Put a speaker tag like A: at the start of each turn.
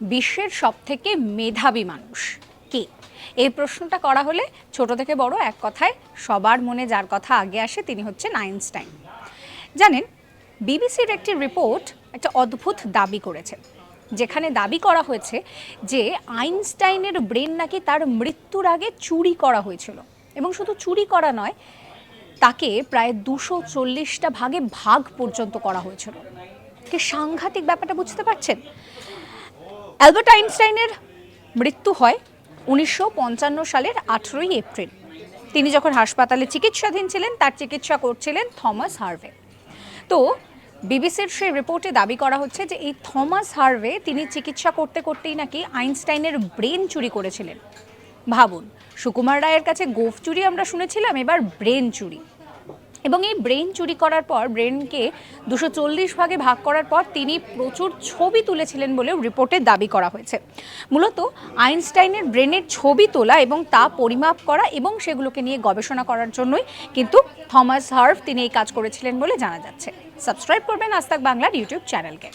A: বিশ্বের সবথেকে মেধাবী মানুষ। কে? এই প্রশ্নটা করা হলে ছোট থেকে বড় এক কথায় সবার মনে যার কথা আগে আসে তিনি হচ্ছেন আইনস্টাইন। জানেন, বিবিসির একটি রিপোর্ট একটা অদ্ভুত দাবি করেছে, যেখানে দাবি করা হয়েছে যে আইনস্টাইনের ব্রেন নাকি তার মৃত্যুর আগে চুরি করা হয়েছিল। এবং শুধু চুরি করা নয়, তাকে প্রায় দুশো চল্লিশটা ভাগে ভাগ পর্যন্ত করা হয়েছিল। কি সাংঘাতিক ব্যাপারটা বুঝতে পারছেন? অ্যালবার্ট আইনস্টাইনের মৃত্যু হয় উনিশশো পঞ্চান্ন সালের আঠেরোই এপ্রিল। তিনি যখন হাসপাতালে চিকিৎসাধীন ছিলেন, তার চিকিৎসা করছিলেন থমাস হার্ভে। তো বিবিসির সেই রিপোর্টে দাবি করা হচ্ছে যে, এই থমাস হার্ভে তিনি চিকিৎসা করতে করতেই নাকি আইনস্টাইনের ব্রেন চুরি করেছিলেন। ভাবুন, সুকুমার রায়ের কাছে গোফ চুরি আমরা শুনেছিলাম, এবার ব্রেন চুরি। এবং এই ব্রেন চুরি করার পর, ব্রেনকে দুশো চল্লিশ ভাগে ভাগ করার পর তিনি প্রচুর ছবি তুলেছিলেন বলেও রিপোর্টে দাবি করা হয়েছে। মূলত আইনস্টাইনের ব্রেনের ছবি তোলা এবং তা পরিমাপ করা এবং সেগুলোকে নিয়ে গবেষণা করার জন্যই কিন্তু থমাস হার্ভ তিনি এই কাজ করেছিলেন বলে জানা যাচ্ছে। সাবস্ক্রাইব করবেন আস্তাক বাংলার ইউটিউব চ্যানেলকে।